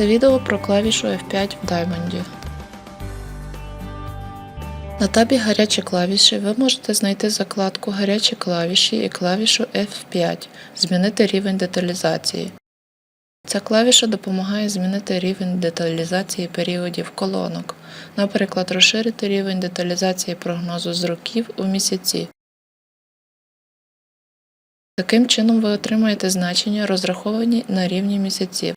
Це відео про клавішу F5 в Diamond. На табі Гарячі клавіші ви можете знайти закладку Гарячі клавіші і клавішу F5 Змінити рівень деталізації. Ця клавіша допомагає змінити рівень деталізації періодів колонок, наприклад, розширити рівень деталізації прогнозу з років у місяці. Таким чином ви отримаєте значення, розраховані на рівні місяців.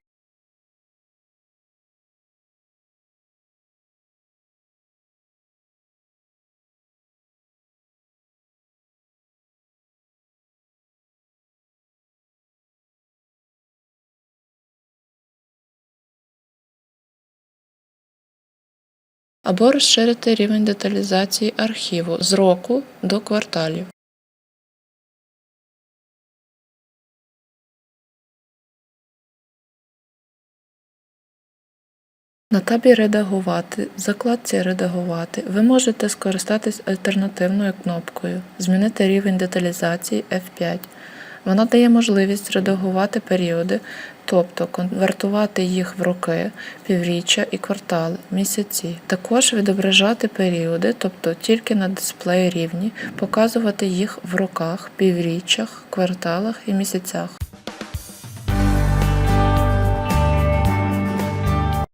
Або розширити рівень деталізації архіву з року до кварталів. На табі Редагувати, в закладці Редагувати ви можете скористатись альтернативною кнопкою Змінити рівень деталізації F5. Вона дає можливість редагувати періоди, тобто конвертувати їх в роки, півріччя і квартали, місяці. Також відображати періоди, тобто тільки на дисплеї рівні, показувати їх в роках, півріччях, кварталах і місяцях.